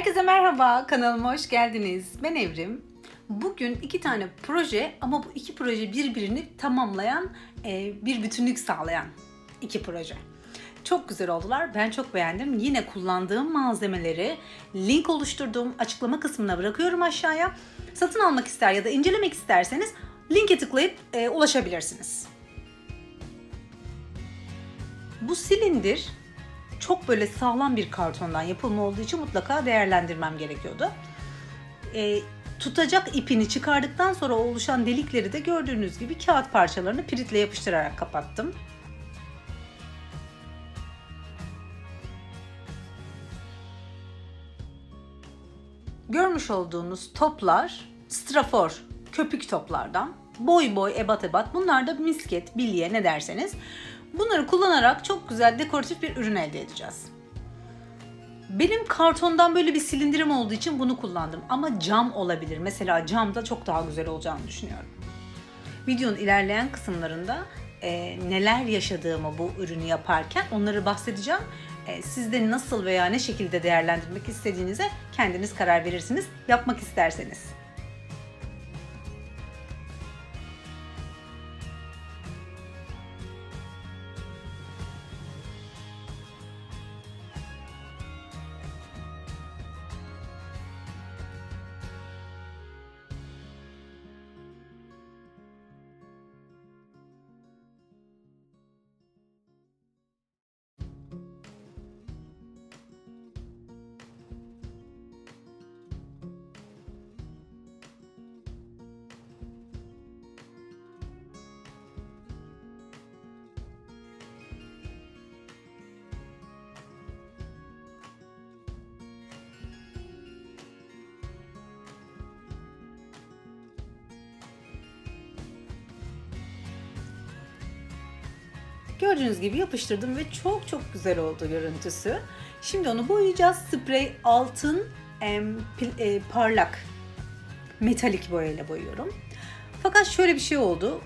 Herkese merhaba, kanalıma hoş geldiniz. Ben Evrim. Bugün iki tane proje ama bu iki proje birbirini tamamlayan, e, bir bütünlük sağlayan iki proje. Çok güzel oldular. Ben çok beğendim. Yine kullandığım malzemeleri link oluşturduğum açıklama kısmına bırakıyorum aşağıya. Satın almak ister ya da incelemek isterseniz linke tıklayıp e, ulaşabilirsiniz. Bu silindir çok böyle sağlam bir kartondan yapılma olduğu için mutlaka değerlendirmem gerekiyordu. E, tutacak ipini çıkardıktan sonra oluşan delikleri de gördüğünüz gibi kağıt parçalarını piritle yapıştırarak kapattım. Görmüş olduğunuz toplar strafor köpük toplardan. Boy boy ebat ebat. Bunlar da misket, bilye ne derseniz. Bunları kullanarak çok güzel dekoratif bir ürün elde edeceğiz. Benim kartondan böyle bir silindirim olduğu için bunu kullandım. Ama cam olabilir. Mesela camda çok daha güzel olacağını düşünüyorum. Videonun ilerleyen kısımlarında e, neler yaşadığımı bu ürünü yaparken onları bahsedeceğim. E, siz de nasıl veya ne şekilde değerlendirmek istediğinize kendiniz karar verirsiniz. Yapmak isterseniz. Gördüğünüz gibi yapıştırdım ve çok çok güzel oldu görüntüsü. Şimdi onu boyayacağız. Sprey altın em, pil- e, parlak metalik boyayla boyuyorum. Fakat şöyle bir şey oldu.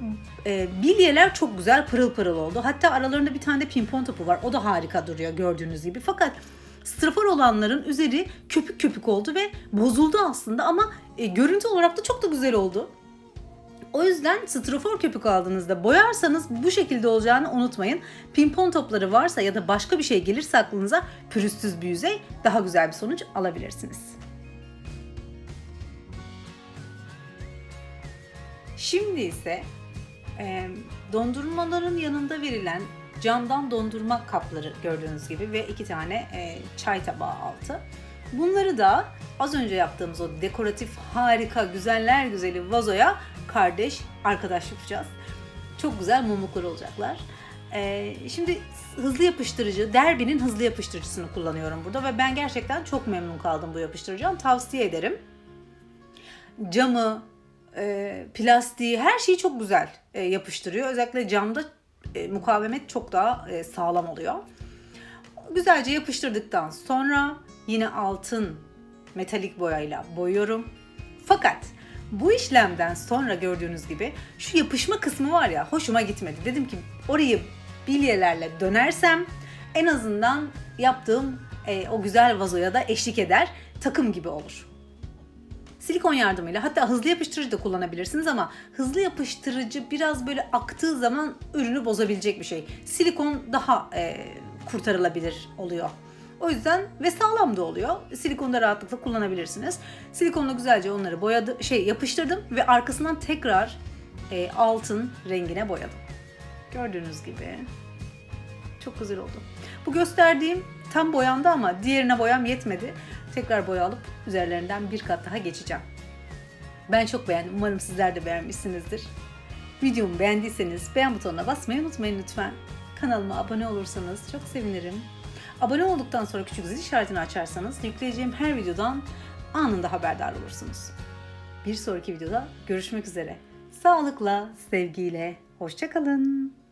E, bilyeler çok güzel pırıl pırıl oldu. Hatta aralarında bir tane de pimpon topu var. O da harika duruyor gördüğünüz gibi. Fakat strafor olanların üzeri köpük köpük oldu ve bozuldu aslında ama e, görüntü olarak da çok da güzel oldu. O yüzden strafor köpük aldığınızda boyarsanız bu şekilde olacağını unutmayın. Pimpon topları varsa ya da başka bir şey gelirse aklınıza pürüzsüz bir yüzey daha güzel bir sonuç alabilirsiniz. Şimdi ise e, dondurmaların yanında verilen camdan dondurma kapları gördüğünüz gibi ve iki tane e, çay tabağı altı. Bunları da az önce yaptığımız o dekoratif harika güzeller güzeli vazoya kardeş arkadaş yapacağız. Çok güzel mumluklar olacaklar. Ee, şimdi hızlı yapıştırıcı, Derby'nin hızlı yapıştırıcısını kullanıyorum burada ve ben gerçekten çok memnun kaldım bu yapıştırıcıdan. Tavsiye ederim. Camı, e, plastiği, her şeyi çok güzel e, yapıştırıyor. Özellikle camda e, mukavemet çok daha sağlam oluyor. Güzelce yapıştırdıktan sonra yine altın metalik boyayla boyuyorum. Fakat bu işlemden sonra gördüğünüz gibi şu yapışma kısmı var ya hoşuma gitmedi. Dedim ki orayı bilyelerle dönersem en azından yaptığım e, o güzel vazoya da eşlik eder. Takım gibi olur. Silikon yardımıyla hatta hızlı yapıştırıcı da kullanabilirsiniz ama hızlı yapıştırıcı biraz böyle aktığı zaman ürünü bozabilecek bir şey. Silikon daha e, kurtarılabilir oluyor. O yüzden ve sağlam da oluyor. Silikonu da rahatlıkla kullanabilirsiniz. Silikonla güzelce onları boyadı, şey yapıştırdım ve arkasından tekrar e, altın rengine boyadım. Gördüğünüz gibi çok güzel oldu. Bu gösterdiğim tam boyandı ama diğerine boyam yetmedi. Tekrar boya alıp üzerlerinden bir kat daha geçeceğim. Ben çok beğendim. Umarım sizler de beğenmişsinizdir. Videomu beğendiyseniz beğen butonuna basmayı unutmayın lütfen. Kanalıma abone olursanız çok sevinirim. Abone olduktan sonra küçük zil işaretini açarsanız yükleyeceğim her videodan anında haberdar olursunuz. Bir sonraki videoda görüşmek üzere. Sağlıkla, sevgiyle, hoşçakalın.